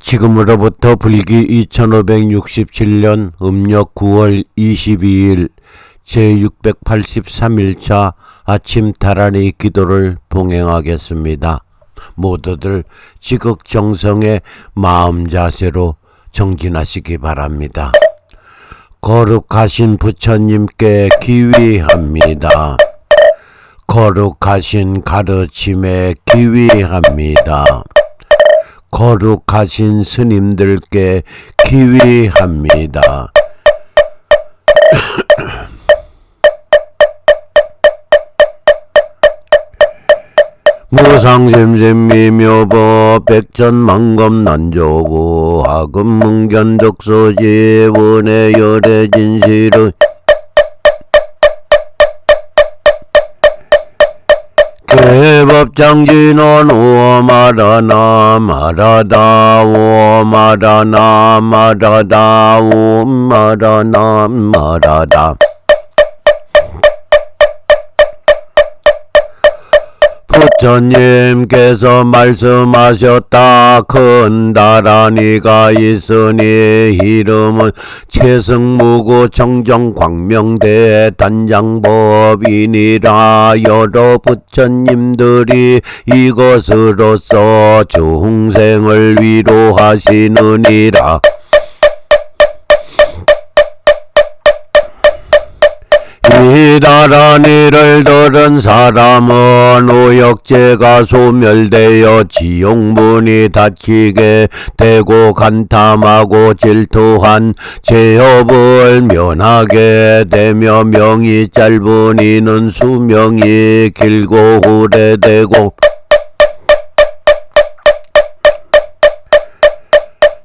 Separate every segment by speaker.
Speaker 1: 지금으로부터 불기 2567년 음력 9월 22일 제683일차 아침 다라니 기도를 봉행하겠습니다. 모두들 지극정성의 마음 자세로 정진하시기 바랍니다. 거룩하신 부처님께 기위합니다. 거룩하신 가르침에 기위합니다. 거룩하신 스님들께 기위합니다. 무상샘샘미묘법 백전만검 난조고 하금문견덕소지 원의 열애 진실의 개법장진원 오마라나 마라다 오마라나 마라다 오마라나 마라다 부처님께서 말씀하셨다 큰 다라니가 있으니 이름은 최승무구 청정광명대 단장법이니라 여러 부처님들이 이것으로서 중생을 위로하시느니라 이 다라니를 들은 사람은 오역죄가 소멸되어 지옥문이 닫히게 되고 간탐하고 질투한 죄업을 면하게 되며 명이 짧은 이는 수명이 길고 후래되고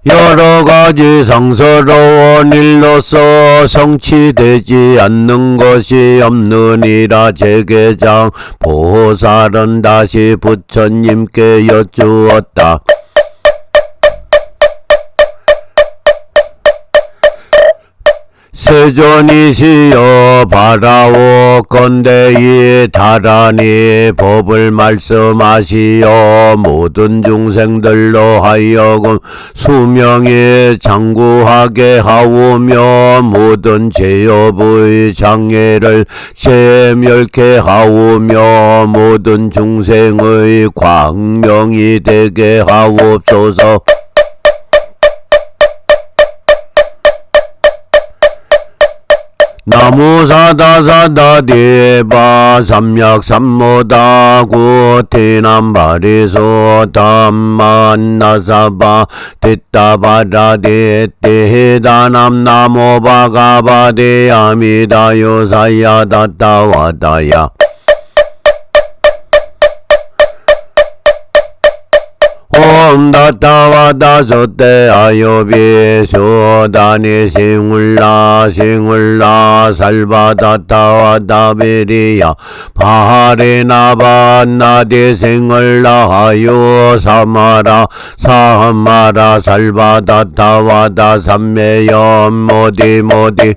Speaker 1: 여러 가지 상서로운 일로서 성취되지 않는 것이 없느니라 제계장 보살은 다시 부처님께 여쭈었다. 세존이시여 바라오 건대 이 다라니 법을 말씀하시어 모든 중생들로 하여금 수명이 장구하게 하오며 모든 죄업의 장애를 세멸케 하오며 모든 중생의 광명이 되게 하옵소서 나무사다사다대바 삼약삼모다 구 티남바리소 담만나사바 티타바라데테해다남 나모바가바데아미다요 사야다타와다야 옴 다타와다 소떼 아요비 소다니 싱울라 싱울라 살바다타와다 비리야 바리나바 나디 싱울라 하요 사마라 사마라 살바다타와다 삼매염 모디 모디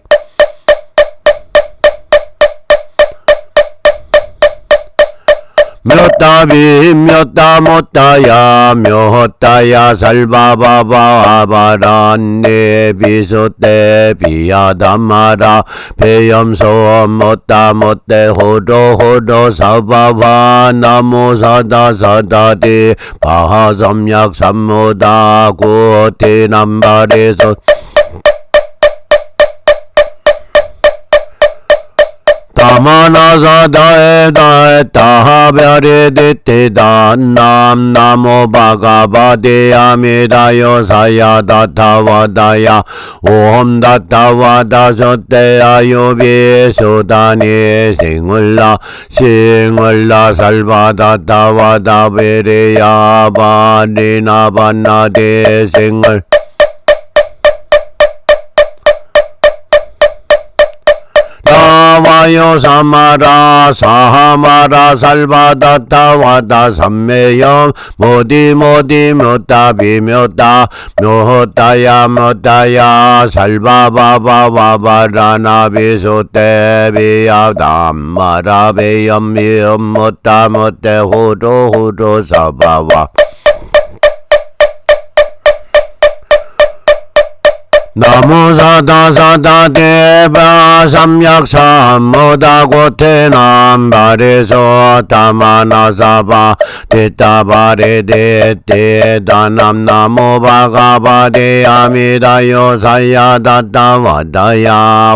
Speaker 1: 몇다비 몇다 못다야 몇다야 살바바바 바란네 비소떼 비야담마라. 배염소 못다 못대 호로 호로 사바바 나무 사다 사다디 바하삼약 삼모다 고티 남바리소 다마나사다에 다에 다하베리디티다 남 나모 바가바디아미다요 사야다타와다야 옴다타와다소떼아요비 수다니 싱을라 싱을라 살바다타와다베리야 바리나바나디 싱을 와요 사마라 사하마라 살바다타 와다 삼매염 모디 모디 묘다 묘다야 묘다야 살바바바바바라 비소떼비야 담마라 비염 미염 못다 못대 호도 호도 사바와 나무사다 사다 대바 삼약삼모다 고태남발에서 다마나사바 대타바레 대대다남나모 바가바데아미다요 사야다타와다야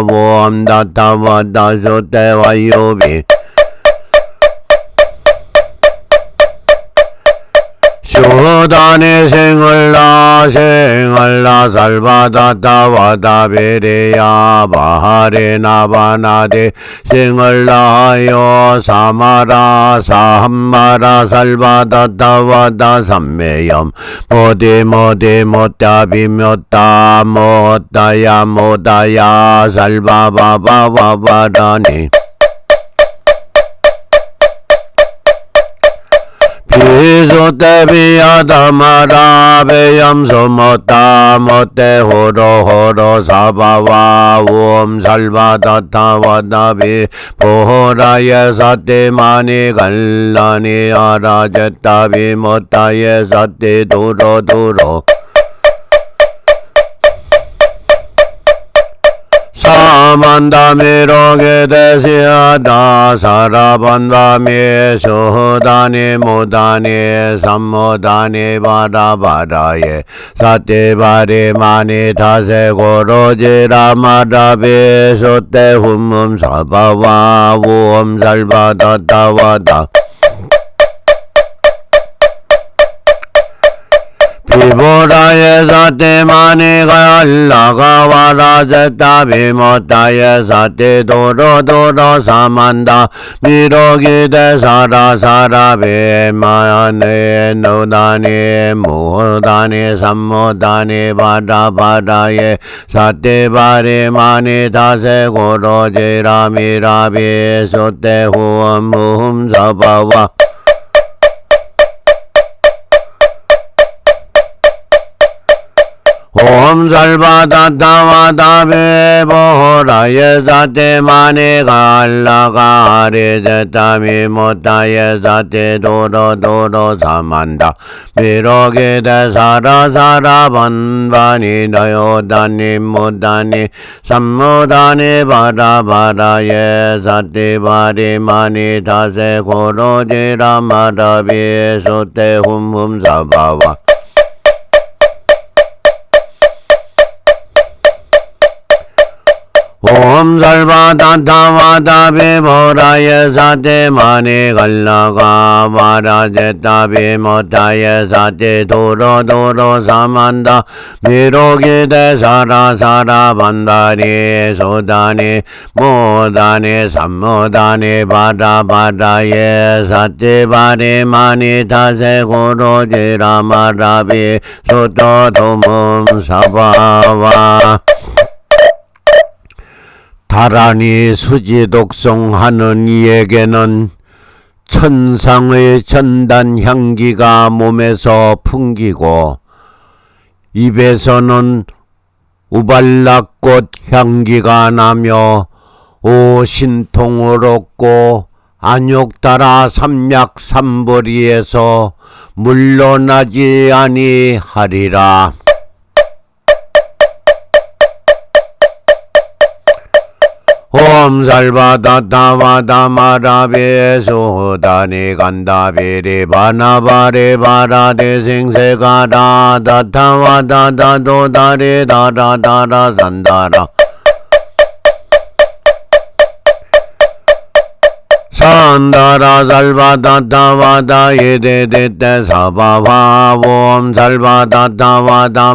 Speaker 1: 웜다타와다소대와요비 쇼다네 생을라 생을라 살바다타 와다베레야 바하레 나바나데 생을라요 사마라 사함마라 살바다타 와다 삼매염. 모데 모데 못다 비묘다 못다야 못다야 살바바바바바라니 비소대비야다마라베염소 못다 못대 호로 호로 사바와 사만다미로게 대시하다. 사라반바미 수다니 무다니 삼무다니 바다바다예 사태바리 마니 타세고로지라 마다비 소떼 훔음 사바와 우엄 살바다타와다 비보라에 사태마니 갈라가 와라제타 비모타에 사태 도로도로 사만다. 미로기 대 사라 사라 비마네 노다니 무다니 삼무다니 바다바다에 사태바리마니 다세고로지라미라비 소떼후엄 무흠사바와 옴 살바다타와다베 보라예 사테마네 갈라가레 제타미 못다예 사테 도로 도로 사만다 미로게 대사라 사라 반반이 너요다니 못다니 삼무다니 바라바라예 사테 바리마니 다세 고로지라 마라비 소테 훔훔 사바와 옴 살바다타와다비 보라예 사테마니 갈라가 바라제타비 못다예 사테 도로 도로 사만 다 미로기 대사라 사라 반다리 소다니 모다니 삼모다니 바다 바다예 사테 바리마니 타세 고로지라 마라비 소토 도문 사바와 다란이 수지 독송하는 이에게는 천상의 전단 향기가 몸에서 풍기고 입에서는 우발락꽃 향기가 나며 오 신통을 얻고 안욕 따라 삼약 삼벌이에서 물러나지 아니하리라. 옴 살바다타와다마라베 소다니 간다비리 바나바리 바라데 생세가라 다타와다다도다리 다라다라 산다라 산다라 살바다타와다 예데데데 사바와 옴 살바다타와다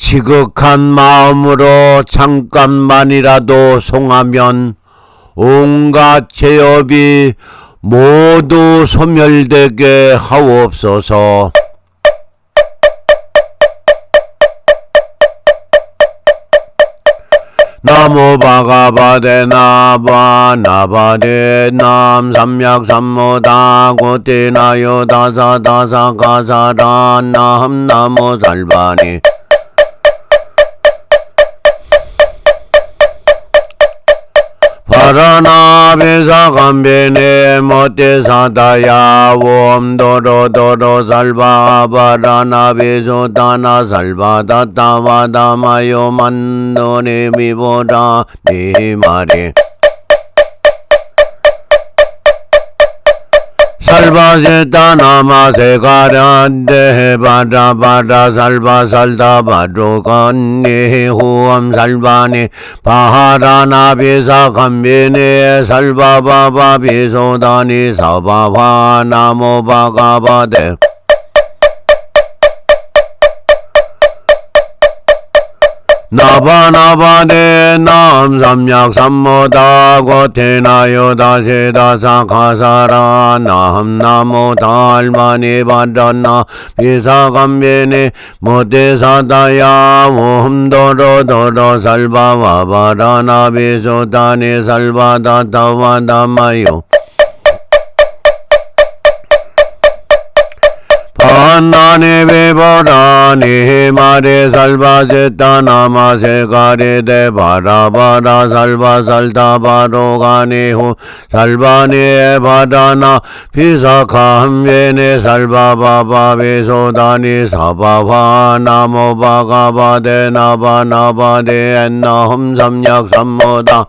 Speaker 1: 지극한 마음으로 잠깐만이라도 송하면 온갖 죄업이 모두 소멸되게 하옵소서. 나무 바가바데 나바 나바데 남 삼약 삼모다 고테나요 다사 다사 가사라 남 나모 살바니 바라나 베사 감베네 모테 사다야 옴도로도로 살바 바라나 베소 다나 살바 다타와 다마요 만도네 미보라 니마리 살바세타 나마세 가란데 바라 바라 살바 살다 바로간니 후엄 살바니. 바하라나 비사 감비니 살바바바 비소다니 사바바 나모 바가바데 나바나바데 남삼약 삼모다 고테나요 다세다사 가사라. 남나모 달마니 바다나. 비사감베네 모테사다야. 옴도로도로 살바와바라나 비소다니 살바다타와다마요 반나네 베바라네 마레 살바제타 나마세 가레데 바라바라 살바 살다 바로가네 후 살바네 바다나 비사캄베네 살바바바 베소다니 사바바 나모 바가바데 나바나바데 엔나홈 삼약 삼모다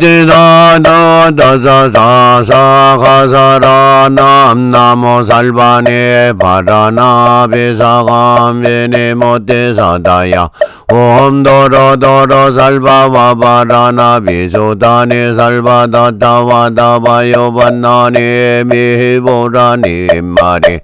Speaker 1: 코디다다 다사사사 가사라 남 나모 살바네 바라나 비사감베네 모테사다야 옴도로도로 살바와 바라나 비소다네 살바다타와다바요 반나네 미보라니 마리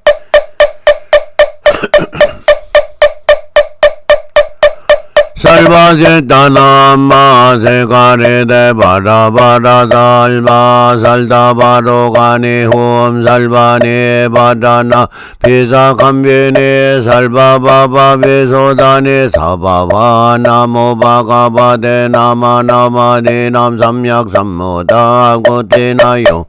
Speaker 1: 살바제타 나마 세 가레데 바라바라 살바 살다 바로가네 홈 살바네 바다나 비사 감베네 살바바바 베소다네 사바바 나모 바가바데 나마 나마네 남삼약 삼모다 고테나요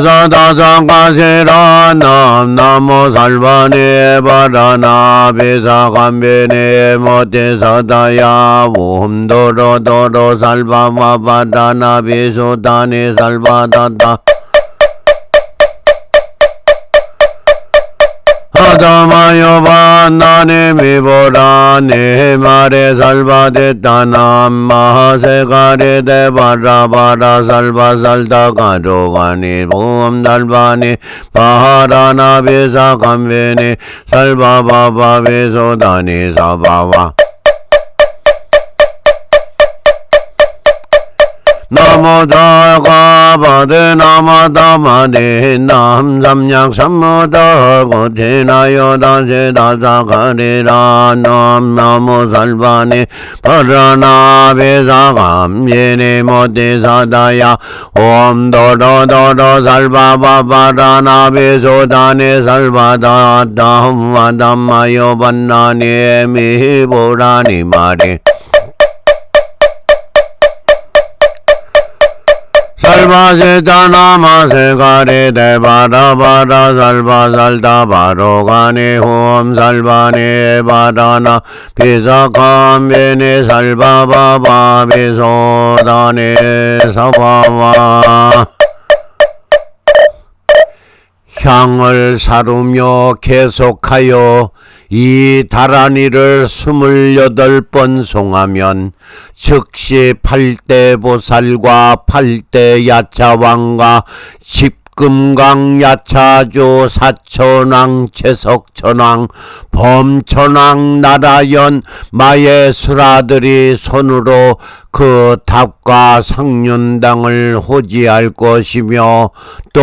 Speaker 1: 사 다사 가세라 남 나모 살바네 바라나 베사 감베네 모테 사다야 옴도로도로 살바마 바다나 베소다네 살바다다. 하다마요 반나네 미보라네 마레 살바 데타 남마하세 가레데 바라바라 살바 살다 가로가니 보험 달바니 바하라나 베사 감베니 살바바바 베소다니 사바와 나모 살바니 파라나 베사감예네 모테사다야 옴도로도로 살바바바라나 베소다네 살바다 담와담마요 반나니 미보라니 마리 살바세타 나마 세 가레데 바라 바라 살바 살다 바다나 살바 바바 비소다네 사바와 향을 사르며 계속하여 이 다란이를 스물여덟 번 송하면 즉시 팔대 보살과 팔대 야차왕과 십금강 야차주 사천왕 채석천왕 범천왕 나라연 마의 수라들이 손으로 그 탑과 상륜당을 호지할 것이며 또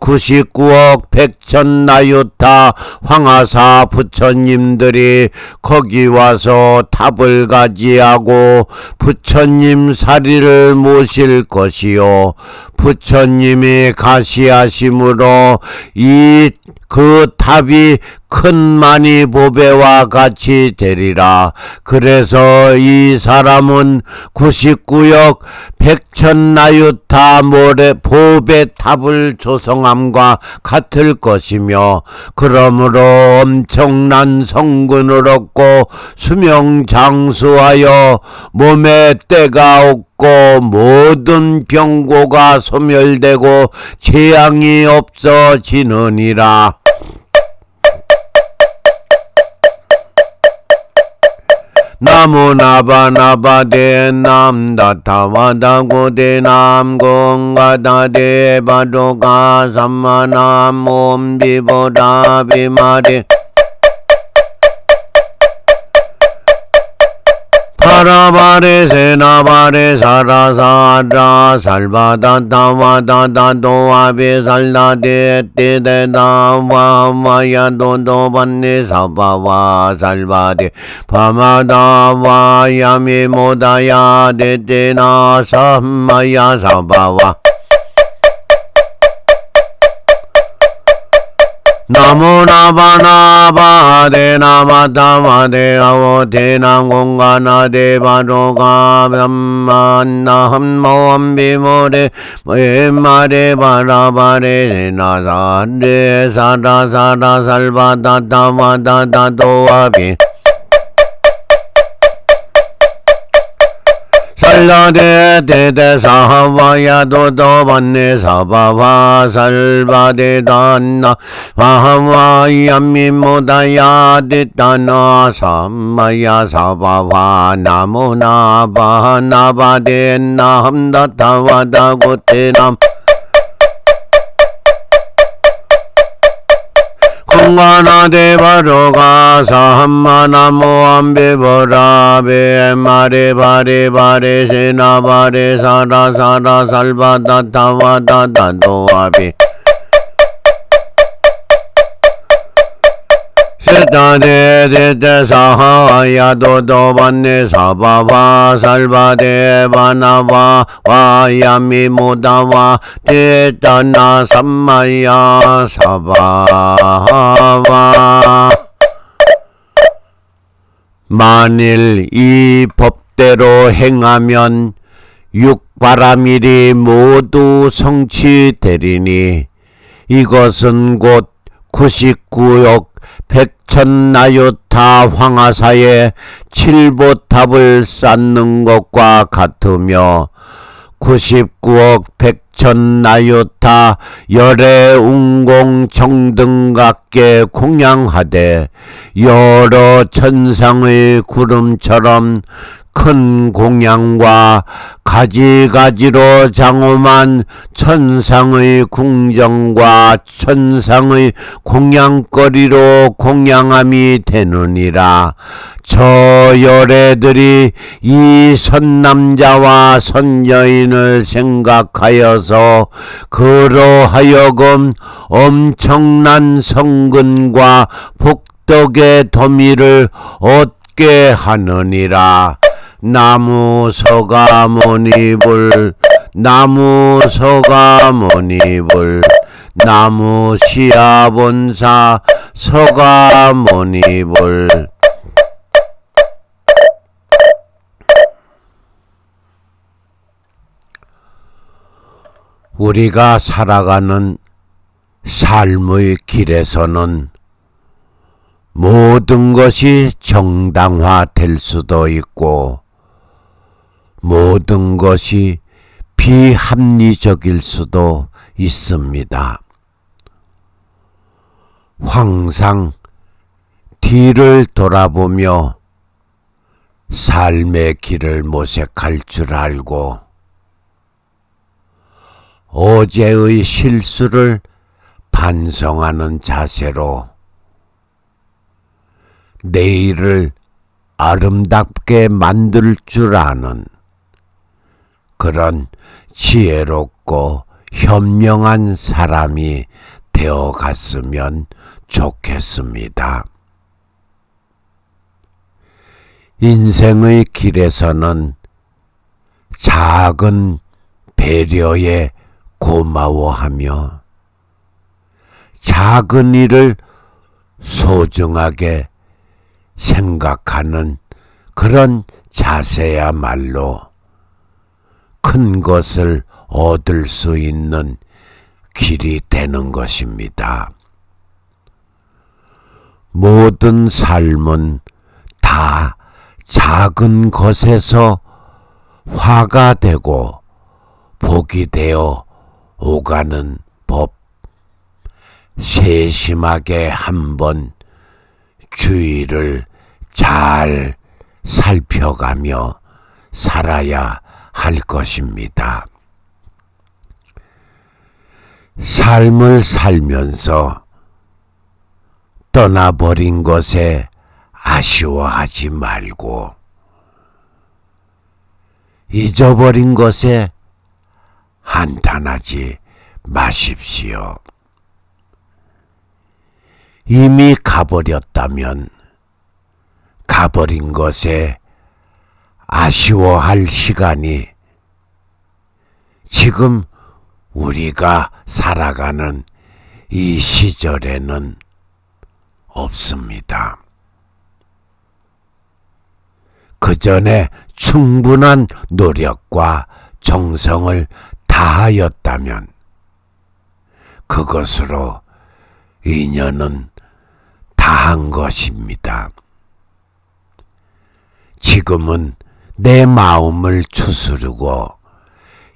Speaker 1: 99억 백천 나유타 황하사 부처님들이 거기 와서 탑을 가지하고 부처님 사리를 모실 것이요. 부처님이 가시하심으로 이 그 탑이 큰 많이 보배와 같이 되리라. 그래서 이 사람은 99역 백천나유타 모래 보배 탑을 조성함과 같을 것이며 그러므로 엄청난 성근을 얻고 수명 장수하여 몸에 때가 없고 모든 병고가 소멸되고 재앙이 없어지느니라. 나무나바나바데 남다타와다고데 남공가다데 바도가 삼마남 옴비보다비마데 파라바레 세나바레 사라사라 살바다다와다다 도아베 살다데 때데다와와야 도도반네 사바와 살바데 파마다와 야미 모다야 데데나 삼마야 사바와 나무나바나바데 나마다마데 아오데 나공가나데 바로가 변만나함모함비모데 모에마데 바라바레 나사데 사라사라 살바다다마다다도아비 살라데 데데 사하와야 도도 반네 사바와 살바데 단나 와하와 야미 모다야 데다나 삼마야 사바와 나무나 바나바데 나함다타와다 고테남 공간하대 바로가 사함마나모 암베버라베 마레 바레 바레 세나 바레 사라 사라 살바다 타와다다 도아비 사바바 살바데 바나바 와야미 모다와 데다나 삼마야 사바바 만일 이 법대로 행하면 육바라밀이 모두 성취되리니 이것은 곧 99역 백천나요타 황하사에 칠보탑을 쌓는 것과 같으며 99억 백천나요타 열애 웅공 정등각계 공양하되 여러 천상의 구름처럼 큰 공양과 가지가지로 장엄한 천상의 궁정과 천상의 공양거리로 공양함이 되느니라. 저 열애들이 이 선남자와 선여인을 생각하여서 그로 하여금 엄청난 성근과 복덕의 더미를 얻게 하느니라. 나무 서가모니불 나무 서가모니불 나무 시아본사 서가모니불. 우리가 살아가는 삶의 길에서는 모든 것이 정당화될 수도 있고 모든 것이 비합리적일 수도 있습니다. 항상 뒤를 돌아보며 삶의 길을 모색할 줄 알고 어제의 실수를 반성하는 자세로 내일을 아름답게 만들 줄 아는 그런 지혜롭고 현명한 사람이 되어 갔으면 좋겠습니다. 인생의 길에서는 작은 배려에 고마워하며 작은 일을 소중하게 생각하는 그런 자세야말로 큰 것을 얻을 수 있는 길이 되는 것입니다. 모든 삶은 다 작은 것에서 화가 되고 복이 되어 오가는 법. 세심하게 한번 주의를 잘 살펴가며 살아야 할 것입니다. 삶을 살면서 떠나버린 것에 아쉬워하지 말고 잊어버린 것에 한탄하지 마십시오. 이미 가버렸다면 가버린 것에 아쉬워할 시간이 지금 우리가 살아가는 이 시절에는 없습니다. 그 전에 충분한 노력과 정성을 다하였다면 그것으로 인연은 다한 것입니다. 지금은 내 마음을 추스르고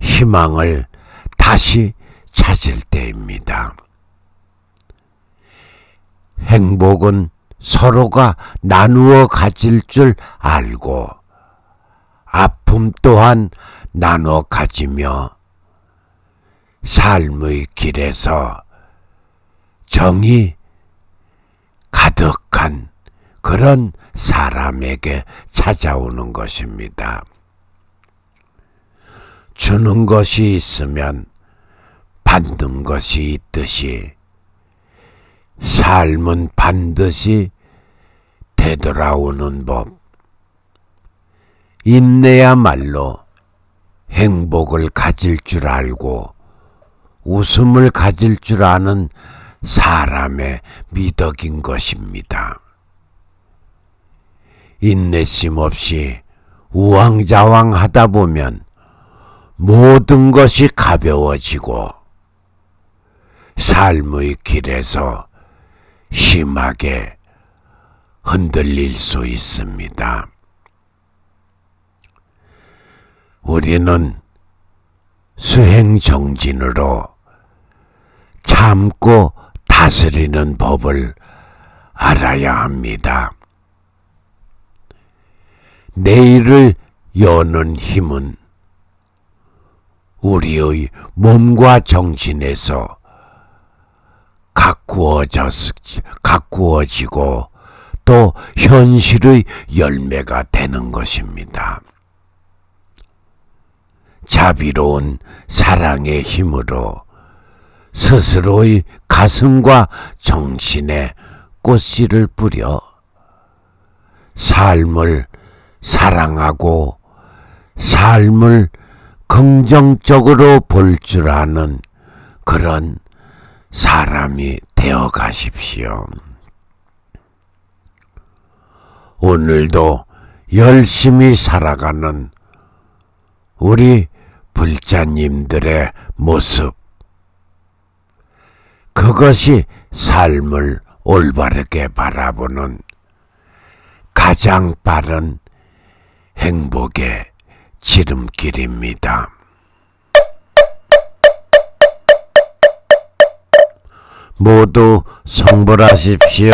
Speaker 1: 희망을 다시 찾을 때입니다. 행복은 서로가 나누어 가질 줄 알고 아픔 또한 나눠 가지며 삶의 길에서 정이 가득한 그런 사람에게 찾아오는 것입니다. 주는 것이 있으면 받는 것이 있듯이 삶은 반드시 되돌아오는 법. 인내야말로 행복을 가질 줄 알고 웃음을 가질 줄 아는 사람의 미덕인 것입니다. 인내심 없이 우왕좌왕 하다 보면 모든 것이 가벼워지고 삶의 길에서 심하게 흔들릴 수 있습니다. 우리는 수행 정진으로 참고 다스리는 법을 알아야 합니다. 내일을 여는 힘은 우리의 몸과 정신에서 가꾸어졌, 가꾸어지고 또 현실의 열매가 되는 것입니다. 자비로운 사랑의 힘으로 스스로의 가슴과 정신에 꽃씨를 뿌려 삶을 사랑하고 삶을 긍정적으로 볼 줄 아는 그런 사람이 되어 가십시오. 오늘도 열심히 살아가는 우리 불자님들의 모습. 그것이 삶을 올바르게 바라보는 가장 빠른 행복의 지름길입니다. 모두 성불하십시오.